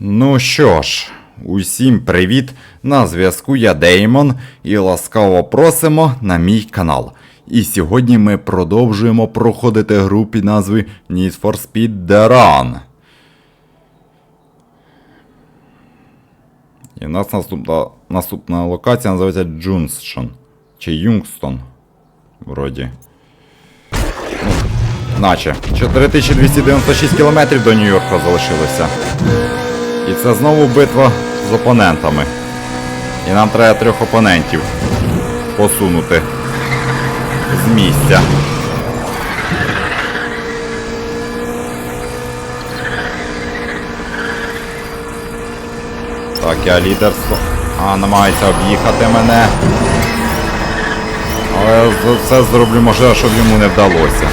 Ну що ж, усім привіт! На зв'язку я Деймон і ласкаво просимо на мій канал. І сьогодні ми продовжуємо проходити гру під назвою Need for Speed The Run. І в нас наступна, наступна локація називається Джунстон. Чи Юнгстон. Вроді. Ну, наче. 4296 кілометрів до Нью-Йорка залишилося. І це знову битва з опонентами. І нам треба трьох опонентів посунути з місця. Так, я лідерство. А, намагається об'їхати мене. Але все зроблю можливо, щоб йому не вдалося.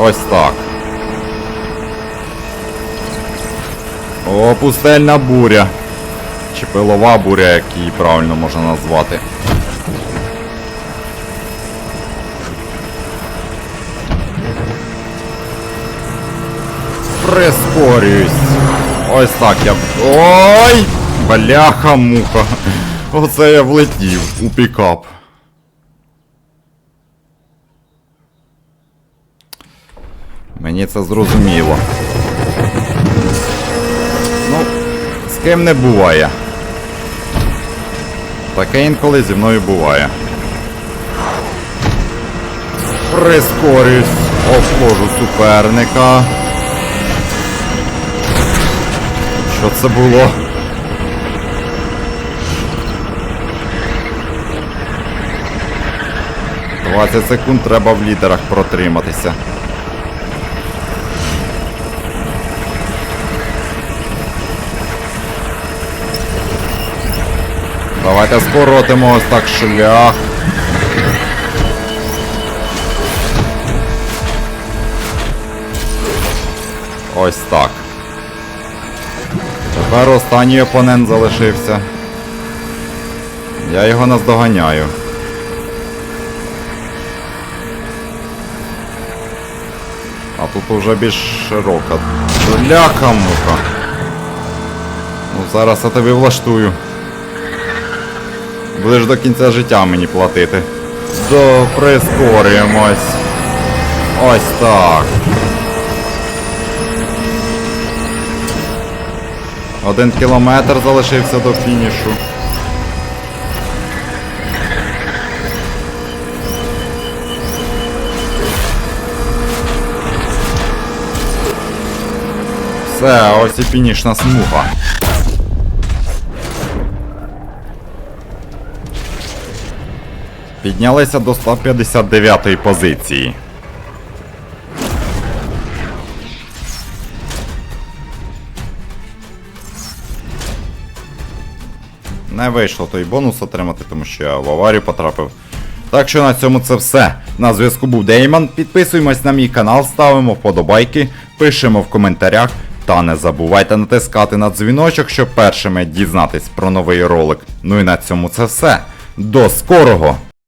Ось так. О, пустельна буря. Чи пилова буря, як її правильно можна назвати. Прискорююсь. Ось так я. Ой! Бляха-муха. Оце я влетів у пікап. Мені це зрозуміло. З ким не буває. Таке інколи зі мною буває. Прискорюсь, обходжу суперника. Що це було? Двадцять секунд треба в лідерах протриматися. Давайте скоротимо ось так шлях. Ось так. Тепер останній опонент залишився. Я його наздоганяю. А тут уже більш широка. Бляха муха. Ну зараз я тобі влаштую. Будеш до кінця життя мені платити. До прискорюємось. Ось так. Один кілометр залишився до фінішу. Все, ось і фінішна смуга. Піднялися до 159 позиції. Не вийшло той бонус отримати, тому що я в аварію потрапив. Так що на цьому це все. На зв'язку був Деймон. Підписуємось на мій канал, ставимо вподобайки, пишемо в коментарях. Та не забувайте натискати на дзвіночок, щоб першими дізнатись про новий ролик. Ну і на цьому це все. До скорого!